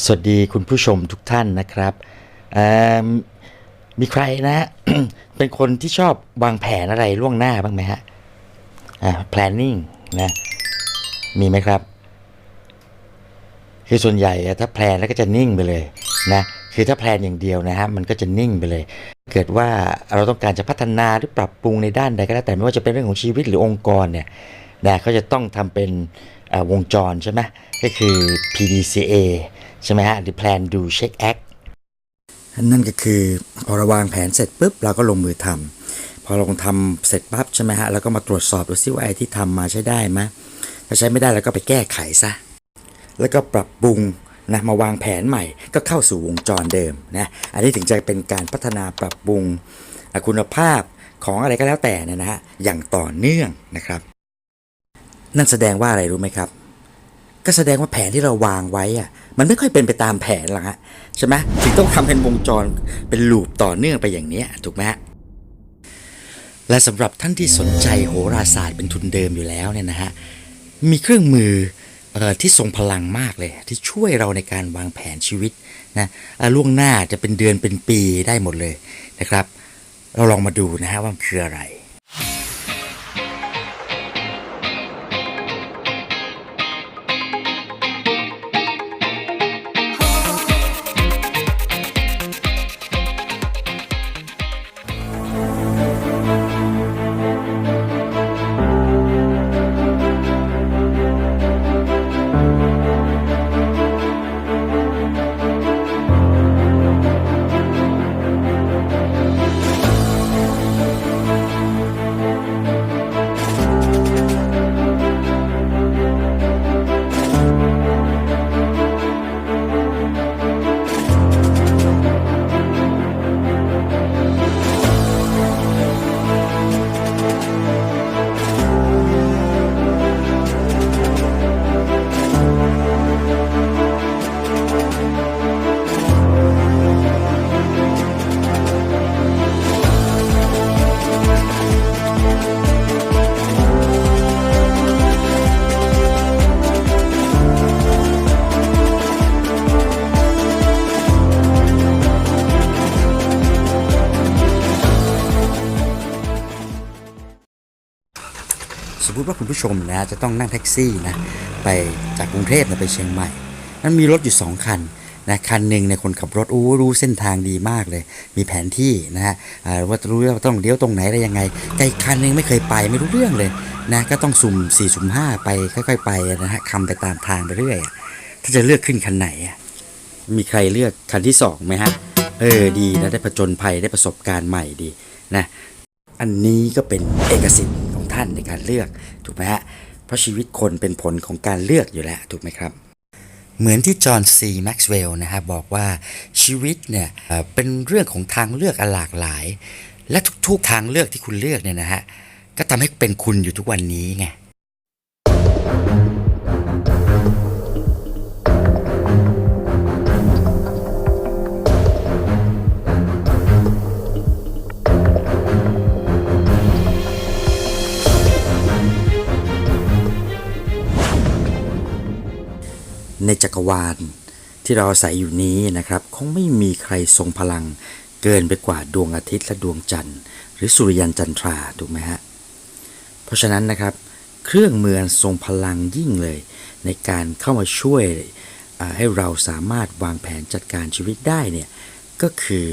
สวัสดีคุณผู้ชมทุกท่านนะครับมีใครนะ เป็นคนที่ชอบวางแผนอะไรล่วงหน้าบ้างไหมฮะอ่า planning นะ มีไหมครับ คือส่วนใหญ่ถ้าแพลนแล้วก็จะนิ่งไปเลยนะคือถ้าแพลนอย่างเดียวนะฮะมันก็จะนิ่งไปเลย เกิดว่าเราต้องการจะพัฒนาหรือปรับปรุงในด้านใดก็แล้วแต่ไม่ว่าจะเป็นเรื่องของชีวิตหรือองค์กรเนี่ยนะเขาจะต้องทำเป็นวงจรใช่ไหมก็คือ PDCA ใช่ไหมฮะหรือ Plan Do Check Act นั่นก็คือพอเราวางแผนเสร็จปุ๊บเราก็ลงมือทำพอลงทำเสร็จปั๊บใช่ไหมฮะแล้วก็มาตรวจสอบดูซิว่าไอ้ที่ทำมาใช้ได้ไหมถ้าใช้ไม่ได้เราก็ไปแก้ไขซะแล้วก็ปรับปรุงนะมาวางแผนใหม่ก็เข้าสู่วงจรเดิมนะอันนี้ถึงจะเป็นการพัฒนาปรับปรุงคุณภาพของอะไรก็แล้วแต่นะฮะอย่างต่อเนื่องนะครับ นั่นแสดงว่าอะไรรู้ไหมครับ ก็แสดงว่าแผนที่เราวางไว้อะมันไม่ค่อยเป็นไปตามแผนหรอกฮะใช่ไหมถึงต้องทำเป็นวงจรเป็นลูปต่อเนื่องไปอย่างเนี้ยถูกไหมฮะและสำหรับท่านที่สนใจโหราศาสตร์เป็นทุนเดิมอยู่แล้วเนี่ยนะฮะมีเครื่องมือเออที่ทรงพลังมากเลย ที่ช่วยเราในการวางแผนชีวิตนะอะล่วงหน้าจะเป็นเดือนเป็นปีได้หมดเลยนะครับ เราลองมาดูนะฮะว่ามันคืออะไร ติว่าคุณผู้ชมนะจะต้องนั่งแท็กซี่นะไปจากกรุงเทพไปเชียงใหม่ นั้นมีรถอยู่สองคันนะคันหนึ่งในคนขับรถอู้รู้เส้นทางดีมากเลย มีแผนที่นะฮะว่ารู้ว่าต้องเลี้ยวตรงไหนอะไรยังไงไกลคันหนึงไม่เคยไปไม่รู้เรื่องเลยนะก็ต้องสุ่ม4ี่สุ่มห้าไปค่อยๆไปนะฮะคำไปตามทางไปเรื่อยถ้าจะเลือกขึ้นคันไหนมีใครเลือกคันที่สองไหมฮะเออดีนะได้ผจญภัยได้ประสบการณ์ใหม่ดีนะอันนี้ก็เป็นเอกสิทธิ์ ท่านในการเลือกถูกไหมฮะเพราะชีวิตคนเป็นผลของการเลือกอยู่แล้วถูกไหมครับ เหมือนที่จอห์นซีแม็กซ์เวลล์นะฮะบอกว่าชีวิตเนี่ยเอ่อเป็นเรื่องของทางเลือกอันหลากหลาย และทุกๆทางเลือกที่คุณเลือกเนี่ยนะฮะก็ทำให้เป็นคุณอยู่ทุกวันนี้ไง ในจักรวาล ที่เราอาศัยอยู่นี้นะครับคงไม่มีใครทรงพลังเกินไปกว่าดวงอาทิตย์และดวงจันทร์ หรือสุริยันจันทราถูกไหมฮะเพราะฉะนั้นนะครับ เครื่องมือทรงพลังยิ่งเลย ในการเข้ามาช่วยให้เราสามารถวางแผนจัดการชีวิตได้เนี่ยก็คือ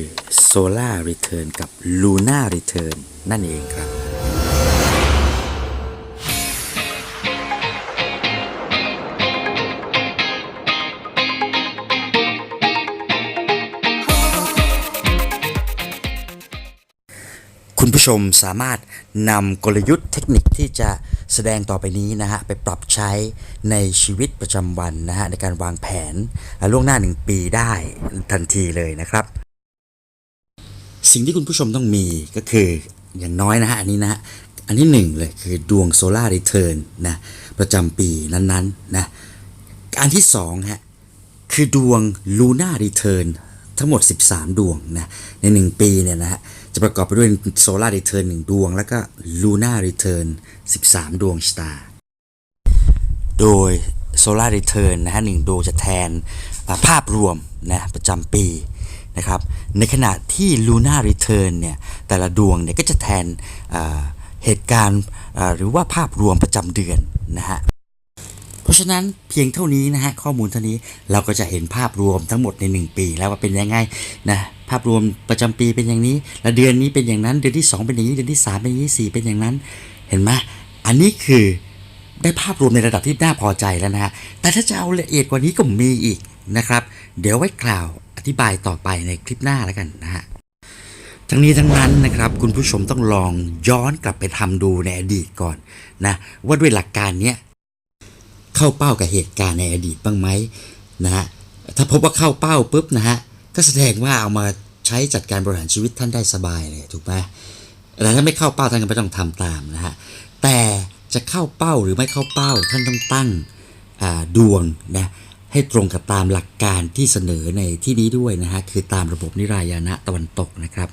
Solar Return กับ Lunar Return นั่นเองครับ มสามารถนำกลยุทธ์เทคนิคที่จะแสดงต่อไปนี้นะฮะไปปรับใช้ในชีวิตประจำวันนะฮะในการวางแผนล่วงหน้า 1 ปีได้ทันทีเลยนะครับ สิ่งที่คุณผู้ชมต้องมีก็คืออย่างน้อยนะฮะอันนี้นะฮะอันที่หนึ่งเลยคือดวงโซลาร์รีเทิร์นนะประจำปีนั้นๆนะอันที่สองฮะคือดวง Luna Return ทั้งหมด 13 ดวงนะใน 1 ปีเนี่ยนะฮะ จะประกอบไปด้วย Solar Return 1ดวง แล้วก็ Luna Return 13 ดวงสตาร์โดย Solar Return นนะฮะหนึ่งดวงจะแทนภาพรวมนะประจำปีนะครับในขณะที่ Lunar Return เนี่ยแต่ละดวงเนี่ยก็จะแทนเหตุการณ์หรือว่าภาพรวมประจำเดือนนะฮะ ฉะนั้นเพียงเท่านี้นะฮะข้อมูลเท่านี้เราก็จะเห็นภาพรวมทั้งหมดใน 1 ปี แล้วว่าเป็นยังไงนะภาพรวมประจำปีเป็นอย่างนี้ และเดือนนี้เป็นอย่างนั้น เดือนที่ 2 เป็นอย่างนี้ เดือนที่ 3 เป็นอย่างนี้4เป็นอย่างนั้น เห็นไหมอันนี้คือได้ภาพรวมในระดับที่น่าพอใจแล้วนะฮะ แต่ถ้าจะเอาละเอียดกว่านี้ก็มีอีกนะครับ เดี๋ยวไว้กล่าวอธิบายต่อไปในคลิปหน้าแล้วกันนะฮะ ทั้งนี้ทั้งนั้นนะครับคุณผู้ชมต้องลองย้อนกลับไปทำดูในอดีตก่อนนะว่าด้วยหลักการเนี้ย เข้าเป้ากับเหตุการณ์ในอดีตบ้างไหมนะฮะถ้าพบว่าเข้าเป้าปุ๊บนะฮะก็แสดงว่าเอามาใช้จัดการบริหารชีวิตท่านได้สบายเลยถูกไหมแต่ถ้าไม่เข้าเป้าท่านก็ไม่ต้องทำตามนะฮะแต่จะเข้าเป้าหรือไม่เข้าเป้าท่านต้องตั้งดวงนะให้ตรงกับตามหลักการที่เสนอในที่นี้ด้วยนะฮะคือตามระบบนิรายานะตะวันตกนะครับ